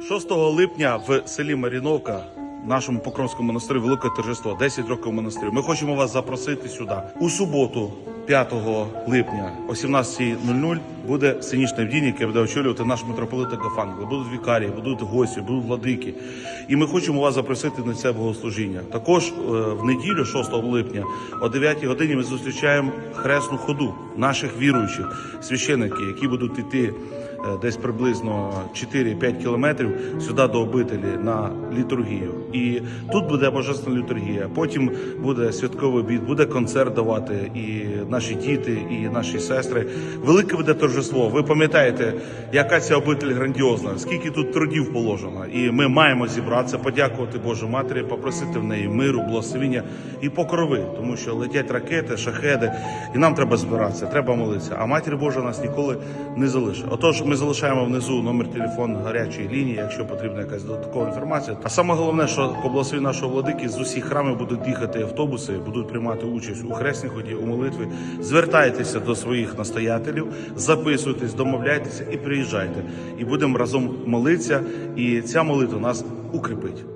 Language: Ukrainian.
6 липня в селі Маріновка, нашому Покровському монастирі, велике торжество, 10 років монастирю. Ми хочемо вас запросити сюди. У суботу, 5 липня, о 17.00 буде сценічне вдіння, яке буде очолювати наш митрополит Агафангел. Будуть вікарії, будуть гості, будуть владики. І ми хочемо вас запросити на це богослужіння. Також е, в неділю, 6 липня, о 9 годині ми зустрічаємо хресну ходу наших віруючих священиків, які будуть йти десь приблизно 4-5 кілометрів сюди до обителі на літургію. І тут буде божественна літургія. Потім буде святковий обід, буде концерт давати і наші діти, і наші сестри. Велике буде торжество. Ви пам'ятаєте, яка ця обитель грандіозна, скільки тут трудів положено. І ми маємо зібратися, подякувати Божій Матері, попросити в неї миру, благословіння і покрови, тому що летять ракети, шахеди, і нам треба збиратися, треба молитися. А матір Божа нас ніколи не залишить. Отож, ми залишаємо внизу номер телефону гарячої лінії, якщо потрібна якась додаткова інформація. А саме головне, що благослові нашого владики з усіх храмів будуть їхати автобуси, будуть приймати участь у хресній ході, у молитві. Звертайтеся до своїх настоятелів, записуйтесь, домовляйтеся і приїжджайте. І будемо разом молитися. І ця молитва нас укріпить.